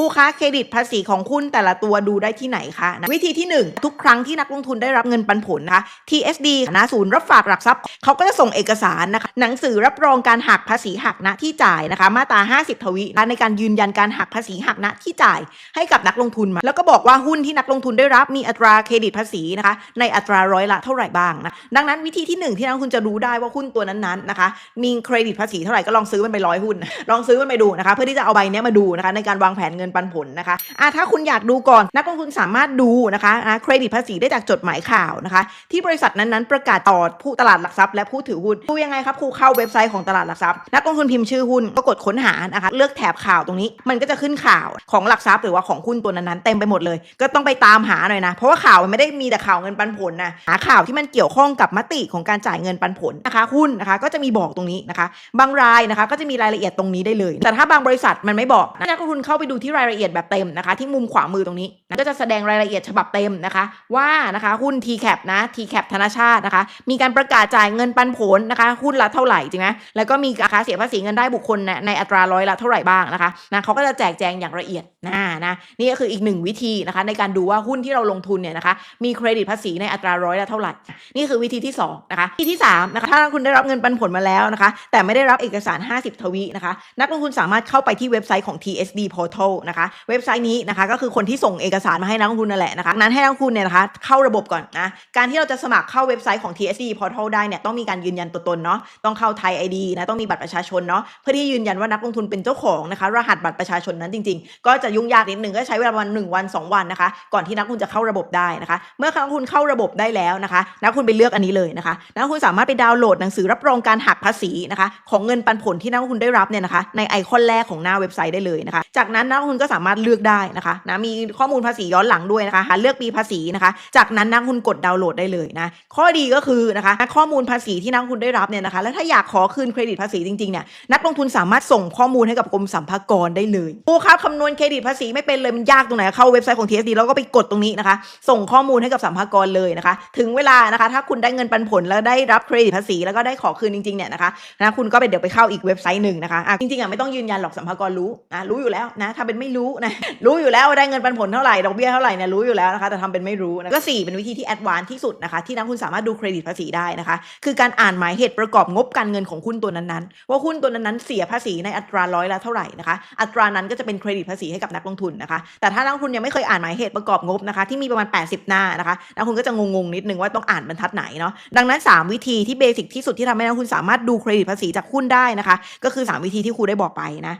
คู่ค้าเครดิตภาษีของหุ้นแต่ละตัวดูได้ที่ไหนคะนะวิธีที่หนึ่งทุกครั้งที่นักลงทุนได้รับเงินปันผลนะคะ TSD นะศูนย์รับฝากหลักทรัพย์เขาก็จะส่งเอกสารนะคะหนังสือรับรองการหักภาษีหักณที่จ่ายนะคะ มาตรา 50 ทวีนะในการยืนยันการหักภาษีหักณที่จ่ายให้กับนักลงทุนมา แล้วก็บอกว่าหุ้นที่นักลงทุนได้รับมีอัตราเครดิตภาษีนะคะในอัตราร้อยละเท่าไหร่บ้างนะดังนั้นวิธีที่หนึ่งที่นักลงทุนจะรู้ได้ว่าหุ้นตัวนั้นๆนะคะมีเครดิตภาษีเท่าไหร่ก็ลองซื้อมันไปร้อยหุ้น ลองซื้อมันไปดูนะคะ เพื่อที่จะเอาใบนี้มาดูนะคะในการวางแผนเงินปันผลนะคะอะถ้าคุณอยากดูก่อนนักลงทุนสามารถดูนะคะอะเครดิตภาษีได้จากจดหมายข่าวนะคะ ที่บริษัทนั้นๆประกาศต่อผู้ตลาดหลักทรัพย์และผู้ถือหุ้นดูยังไงครับครูเข้าเว็บไซต์ของตลาดหลักทรัพย์ นักลงทุนพิมพ์ชื่อหุ้นก็กดค้นหานะคะเลือกแถบข่าวตรงนี้ มันก็จะขึ้นข่าวของหลักทรัพย์หรือว่าของหุ้นตัวนั้นๆเต็มไปหมดเลย ก็ต้องไปตามหาหน่อยนะ เพราะว่าข่าวมันไม่ได้มีแต่ข่าวเงินปันผลนะหาข่าวที่มันเกี่ยวข้องกับมติของการจ่ายเงินปันผลนะคะ หุ้นนะคะก็จะมีบอกตรงนี้นะคะ บางรายนะคะก็จะมีรายละเอียดตรงนี้ได้เลย แต่ถ้าบางบริษัทมันไม่บอกนะนักลงทุนเข้าไปดูที่รายละเอียดแบบเต็มนะคะ ที่มุมขวามือตรงนี้นะก็จะแสดงรายละเอียดฉบับเต็มนะคะ ว่านะคะหุ้น TCAP นะ TCAP ธนาชาตินะคะ มีการประกาศจ่ายเงินปันผลนะคะ หุ้นละเท่าไหร่จริงไหมแล้วก็มีราคาเสียภาษีเงินได้บุคคลนะในอัตราร้อยละเท่าไหร่บ้างนะคะนะเขาก็จะแจกแจงอย่างละเอียดนะนะนี่ก็คืออีกหนึ่งวิธีนะคะ ในการดูว่าหุ้นที่เราลงทุนเนี่ยนะคะมีเครดิตภาษีในอัตราร้อยละเท่าไหร่นี่คือวิธีที่2นะคะวิธีที่3นะคะถ้าคุณได้รับเงินปันผลมาแล้วนะคะ แต่ไม่ได้รับเอกสาร 50 ทวีนะคะ นักลงทุนสามารถเข้าไปที่เว็บไซต์ของ TSD Portal นะคะ เว็บไซต์นี้นะคะก็คือคนที่ส่งเอกสารมาให้นักลงทุนนั่นแหละนะคะนั้นให้นักลงทุนเนี่ยนะคะเข้าระบบก่อนนะการที่เราจะสมัครเข้าเว็บไซต์ของ TSD Portal ได้เนี่ยต้องมีการยืนยันตัวตนเนาะต้องเข้าไทย ID นะต้องมีบัตรประชาชนเนาะเพื่อที่ยืนยันว่านักลงทุนเป็นเจ้าของนะคะรหัสบัตรประชาชนนั้นจริง ๆ ก็จะยุ่งยากนิดนึงก็ใช้เวลาประมาณ1วัน 2 วันนะคะ ก่อนที่นักลงทุนจะเข้าระบบได้นะคะ เมื่อนักลงทุนเข้าระบบได้แล้วนะคะ นักลงทุนไปเลือกอันนี้เลยนะคะนักลงทุนสามารถไปดาวน์โหลดหนังสือรับรองการหักภาษีนะคะของเงินปันผลที่นักลงทุนได้รับเนี่ยนะคะในไอคอนแรกของหน้าเว็บไซต์ได้เลยนะคะจากนั้นนักลงทุนก็สามารถเลือกได้นะคะนะมีข้อมูลภาษีย้อนหลังด้วยนะคะหาเลือกปีภาษีนะคะ จากนั้นนักลงทุนกดดาวน์โหลดได้เลยนะข้อดีก็คือนะคะข้อมูลภาษีที่นักลงทุนได้รับเนี่ยนะคะ แล้วถ้าอยากขอคืนเครดิตภาษีจริงๆเนี่ยนักลงทุนสามารถส่งข้อมูลให้กับกรมสรรพากรได้เลยโอ้ครับคำนวณเครดิตภาษีไม่เป็นเลยมันยากตรงไหนเข้าเว็บไซต์ของ TSD แล้วก็ไปกดตรงนี้นะคะ ส่งข้อมูลให้กับสัมภากรเลยนะคะ ถึงเวลานะคะ ถ้าคุณได้เงินปันผลแล้วได้รับเครดิตภาษีแล้วก็ได้ขอคืนจริงๆเนี่ยนะคะนะคุณก็ไปเดี๋ยวไปเข้าอีกเว็บไซต์หนึ่งนะคะอะจริงๆอะไม่ต้องยืนยันหรอกสัมภากรรู้นะรู้อยู่แล้วนะถ้าเป็นไม่รู้นะรู้อยู่แล้วว่าได้เงินปันผลเท่าไหร่ดอกเบี้ยเท่าไหร่เนี่ยรู้อยู่แล้วนะคะแต่ทำเป็นไม่รู้นะก็สี่เป็นวิธีที่แอดวานซ์ที่สุดนะคะที่นักลงทุนสามารถดูเครดิตภาษีได้นะคะ คือการอ่านหมายเหตุประกอบงบการเงินของหุ้นตัวนั้นๆ ว่าหุ้นตัวนั้นๆเสียภาษีในอัตราร้อยละเท่าไหร่นะคะ อัตรานั้นก็จะเป็นเครดิตภาษีให้กับนักลงทุนนะคะ แต่ถ้านักลงทุนยังไม่เคยอ่านหมายเหตุประกอบงบนะคะ ที่มีประมาณ 80 หน้านะคะนักลงทุนก็จะงงๆนิดนึงว่าต้องอ่านบรรทัดไหนเนาะดังนั้น 3 วิธีที่เบสิกที่สุดที่ทำให้นักลงทุนสามารถดูเครดิตภาษีจากหุ้นได้นะคะ ก็คือ 3 วิธีที่ครูได้บอกไปนะ